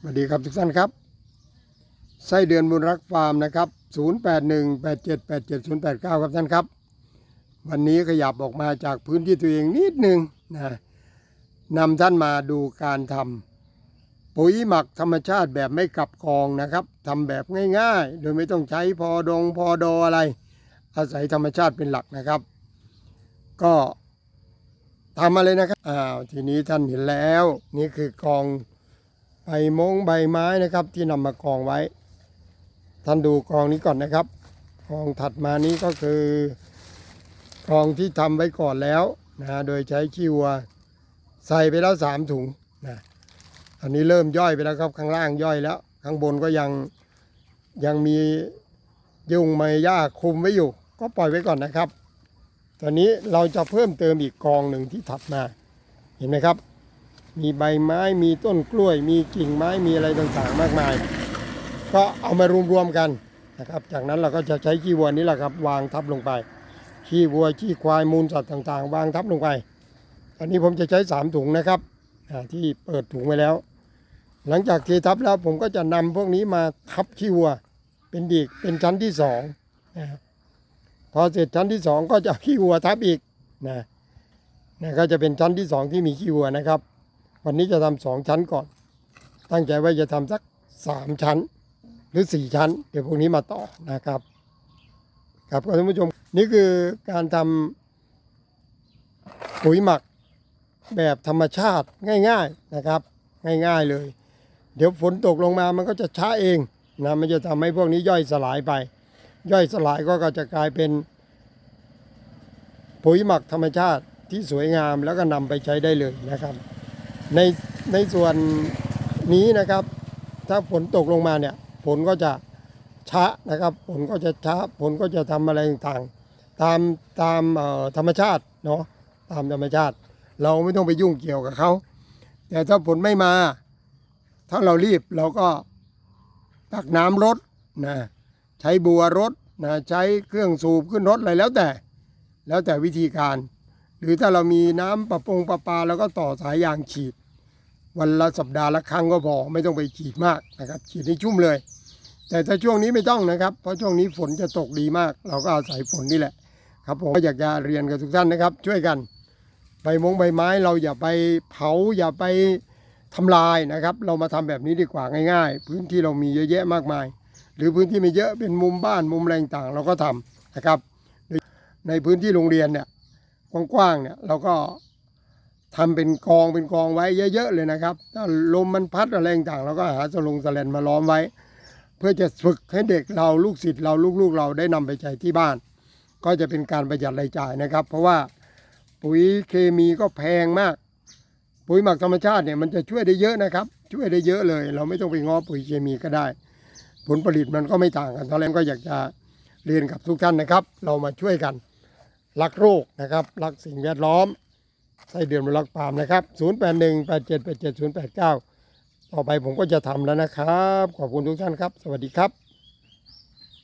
สวัสดีครับทุกท่านครับ ไส้เดือนบุญรักฟาร์มนะครับ 0818787089 ครับท่านครับ วันนี้ขยับออกมาจากพื้นที่ตัวเองนิดหนึ่งนะนำท่านมาดูการทำปุ๋ยหมักธรรมชาติแบบไม่กลับกองนะครับทำแบบง่ายๆ โดยไม่ต้องใช้พอดงพอดออะไร อาศัยธรรมชาติเป็นหลักนะครับ ก็ทำมาเลยนะครับ อ้าว ทีนี้ท่านเห็นแล้ว นี่คือกอง ใบมงใบไม้นะครับ ที่นำมากองไว้ ท่านดูกองนี้ก่อนนะครับกองถัดมานี้ก็คือกองที่ทำไว้ก่อนแล้วนะโดยใช้ขี้วัวใส่ไปแล้วสามถุงนะอันนี้เริ่มย่อยไปแล้วครับข้างล่างย่อยแล้ว ข้างบนก็ยังยังมียุงไมหญ้าคุมไว้อยู่ ก็ปล่อยไว้ก่อนนะครับ ตอนนี้เราจะเพิ่มเติมอีกกองหนึ่งที่ถัดมา เห็นไหมครับ มีใบไม้มีต้นกล้วย มีกิ่งไม้มีอะไรต่างๆมากมาย ก็เอามารวมๆกันนะครับ จากนั้นเราก็จะใช้ขี้วัวนี้แหละครับ วางทับลงไปขี้วัวขี้ควายมูลสัตว์ต่างๆ วางทับลงไป อันนี้ผมจะใช้สามถุงนะครับที่เปิดถุงไว้แล้ว หลังจากเททับแล้วผมก็จะนำพวกนี้มาทับขี้วัว เป็นดีกเป็นชั้นที่สองนะครับพอเสร็จชั้นที่สองก็จะขี้วัวทับอีกนะนะก็จะเป็นชั้นที่สองที่มีขี้วัวนะครับ วันนี้จะทำสองชั้นก่อน ตั้งใจว่าจะทำสักสามชั้น หรือสี่ชั้น เดี๋ยวพวกนี้มาต่อนะครับ ครับท่านผู้ชมนี่คือการทำปุ๋ยหมักแบบธรรมชาติง่ายๆนะครับ ง่ายๆเลย เดี๋ยวฝนตกลงมามันก็จะช้าเองนะมันจะทำให้พวกนี้ย่อยสลายไป ย่อยสลายก็ก็จะกลายเป็นปุ๋ยหมักธรรมชาติที่สวยงามแล้วก็นำไปใช้ได้เลยนะครับ ในในส่วนนี้นะครับ ถ้าฝนตกลงมาเนี่ยฝนก็จะช้านะครับฝนก็จะช้าฝนก็จะทำอะไรต่างๆ ตามตามธรรมชาติเนาะตามธรรมชาติ เราไม่ต้องไปยุ่งเกี่ยวกับเขาแต่ถ้าฝนไม่มา ถ้าเรารีบเราก็ตักน้ำรดนะใช้บัวรดนะใช้เครื่องสูบขึ้นรถอะไรแล้วแต่ แล้วแต่วิธีการ หรือถ้าเรามีน้ำประปงประปาแล้วก็ต่อสายยางฉีด วันละสัปดาห์ละครั้งก็พอไม่ต้องไปฉีดมากนะครับ ฉีดให้ชุ่มเลย แต่ถ้าช่วงนี้ไม่ต้องนะครับ เพราะช่วงนี้ฝนจะตกดีมาก เราก็อาศัยฝนนี่แหละ ครับผมก็อยากจะเรียนกับทุกท่านนะครับ ช่วยกันใบมงใบไม้เราอย่าไปเผาอย่าไปทำลายนะครับ เรามาทำแบบนี้ดีกว่าง่าย ๆ พื้นที่เรามีเยอะแยะมากมาย หรือพื้นที่ไม่เยอะเป็นมุมบ้านมุมแรงต่างเราก็ทำนะครับ ในพื้นที่โรงเรียนเนี่ย กว้างๆเนี่ยเราก็ทำเป็นกองเป็นกองไว้เยอะๆเลยนะครับ ถ้าลมมันพัดอะไรต่างๆเราก็หาสลงสแลนมาล้อมไว้ เพื่อจะฝึกให้เด็กเราลูกศิษย์เราลูกๆ เราได้นำไปใช้ที่บ้าน ก็จะเป็นการประหยัดรายจ่ายนะครับ เพราะว่าปุ๋ยเคมีก็แพงมาก ปุ๋ยหมักธรรมชาติเนี่ยมันจะช่วยได้เยอะนะครับ ช่วยได้เยอะเลย เราไม่ต้องไปง้อปุ๋ยเคมีก็ได้ ผลผลิตมันก็ไม่ต่างกันเท่าไหร่ก็อยากจะเรียนกับทุกท่านนะครับ เรามาช่วยกัน รักโรคนะครับ รักสิ่งแวดล้อมไส้เดือนรักปาล์มนะครับ 0 8 1 8 7 8 7 0 8 9 ต่อไปผมก็จะทำแล้วนะครับ ขอบคุณทุกท่านครับ สวัสดีครับ